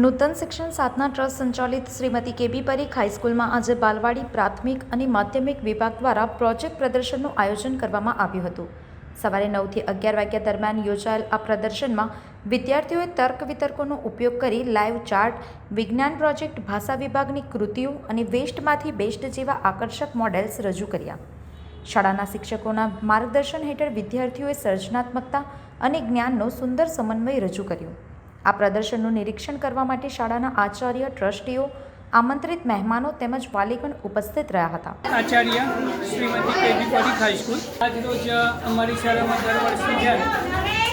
નૂતન શિક્ષણ સાધના ટ્રસ્ટ સંચાલિત શ્રીમતી કેબી પરીખ હાઈસ્કૂલમાં આજે બાલવાડી પ્રાથમિક અને માધ્યમિક વિભાગ દ્વારા પ્રોજેક્ટ પ્રદર્શનનું આયોજન કરવામાં આવ્યું હતું. સવારે નવથી અગિયાર વાગ્યા દરમિયાન યોજાયેલ આ પ્રદર્શનમાં વિદ્યાર્થીઓએ તર્ક વિતર્કોનો ઉપયોગ કરી લાઈવ ચાર્ટ, વિજ્ઞાન પ્રોજેક્ટ, ભાષા વિભાગની કૃતિઓ અને વેસ્ટમાંથી બેસ્ટ જેવા આકર્ષક મોડેલ્સ રજૂ કર્યા. શાળાના શિક્ષકોના માર્ગદર્શન હેઠળ વિદ્યાર્થીઓએ સર્જનાત્મકતા અને જ્ઞાનનો સુંદર સમન્વય રજૂ કર્યો. આ પ્રદર્શનનું નિરીક્ષણ કરવા માટે શાળાના આચાર્ય, ટ્રસ્ટીઓ, આમંત્રિત મહેમાનો તેમજ વાલીગણ ઉપસ્થિત રહ્યા હતા. આચાર્ય શ્રીમતી કેબી પરીખ હાઈસ્કૂલ આજરોજ અમારી શાળામાં દર વર્ષે જેમ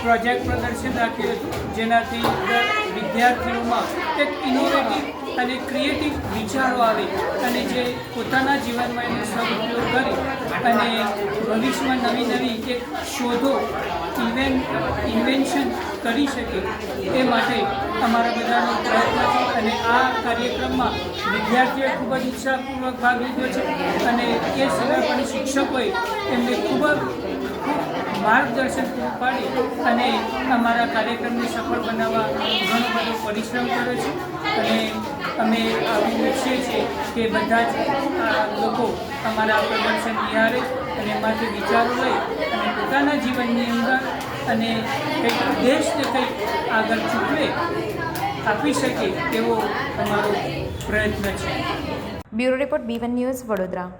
પ્રોજેક્ટ પ્રદર્શન રાખ્યું હતું, જેનાથી વિદ્યાર્થીઓમાં એક ઇનોવેટિવ અને ક્રિએટિવ વિચારો આવે અને જે પોતાના જીવનમાં એનો સદઉપયોગ કરી અને ભવિષ્યમાં નવી નવી એક શોધો ઇવેન ઇન્વેન્શન કરી શકે એ માટે અમારા બધાનો પ્રયત્ન છે અને આ કાર્યક્રમમાં વિદ્યાર્થીઓએ ખૂબ જ ઉત્સાહપૂર્વક ભાગ લીધો છે અને એ સિવાય પણ શિક્ષકોએ એમને ખૂબ જ માર્ગદર્શન પૂરું પાડી અને અમારા કાર્યક્રમને સફળ બનાવવા ઘણો બધો પરિશ્રમ કર્યો છે. અને અમે આવું ઈચ્છીએ છીએ કે બધા જ લોકો અમારા પ્રદર્શન નિહાળે અને એમાંથી વિચારો લઈ અને પોતાના જીવનની અંદર અને કંઈક દેશને કંઈક આગળ ચૂકવે, આપી શકે એવો અમારો પ્રયત્ન છે. Bureau report B one news Vadodara.